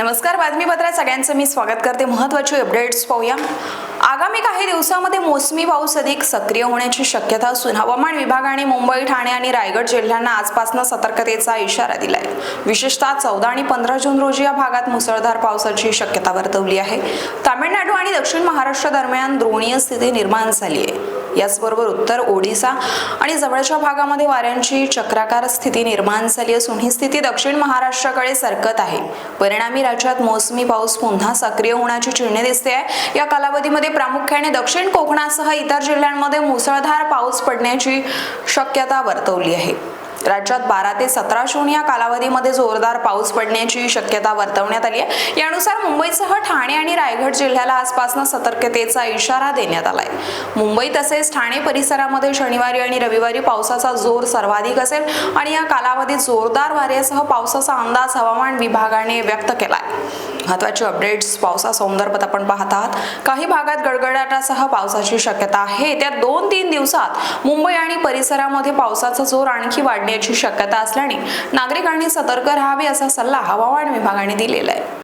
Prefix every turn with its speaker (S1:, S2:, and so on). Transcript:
S1: नमस्कार बातमीपत्रात सगळ्यांचं मी स्वागत करते. महत्वाची अपडेट्स पाहूया. आगामी काही दिवसामध्ये मोसमी पाऊस अधिक सक्रिय होण्याची शक्यता असून हवामान विभागाने मुंबई ठाणे आणि रायगड जिल्ह्यांना आजपासून सतर्कतेचा इशारा दिलाय. विशेषतः चौदा आणि पंधरा जून रोजी या भागात मुसळधार पावसाची शक्यता वर्तवली आहे. तामिळनाडू आणि दक्षिण महाराष्ट्र दरम्यान द्रोणीय स्थिती निर्माण झाली आहे. याचबरोबर उत्तर ओडिसा आणि जवळच्या भागामध्ये वाऱ्यांची चक्राकार स्थिती निर्माण झाली असून ही स्थिती दक्षिण महाराष्ट्राकडे सरकत आहे. परिणामी राज्यात मोसमी पाऊस पुन्हा सक्रिय होण्याची चिन्हे दिसते आहे. या कालावधीमध्ये प्रामुख्याने दक्षिण कोकणासह इतर जिल्ह्यांमध्ये मुसळधार पाऊस पडण्याची शक्यता वर्तवली आहे. राज्यात बारा ते सतरा जून या कालावधीमध्ये जोरदार पाऊस पडण्याची शक्यता वर्तवण्यात आली आहे. यानुसार मुंबईसह ठाणे आणि रायगड जिल्ह्याला आजपासून सतर्कतेचा इशारा देण्यात आलाय. मुंबई तसेच ठाणे परिसरामध्ये शनिवारी आणि रविवारी पावसाचा जोर सर्वाधिक असेल आणि या कालावधीत जोरदार वाऱ्यासह पावसाचा अंदाज हवामान विभागाने व्यक्त केलाय. महत्त्वाचे अपडेट्स पावसा संदर्भात आपण पाहत आहात. काही भागात गडगडाटासह पावसाची शक्यता आहे. त्या दोन तीन दिवसात मुंबई आणि परिसरामध्ये पावसाचा जोर आणखी वाढण्याची शक्यता असल्याने नागरिकांनी सतर्क राहावे असा सल्ला हवामान विभागाने दिलेला आहे.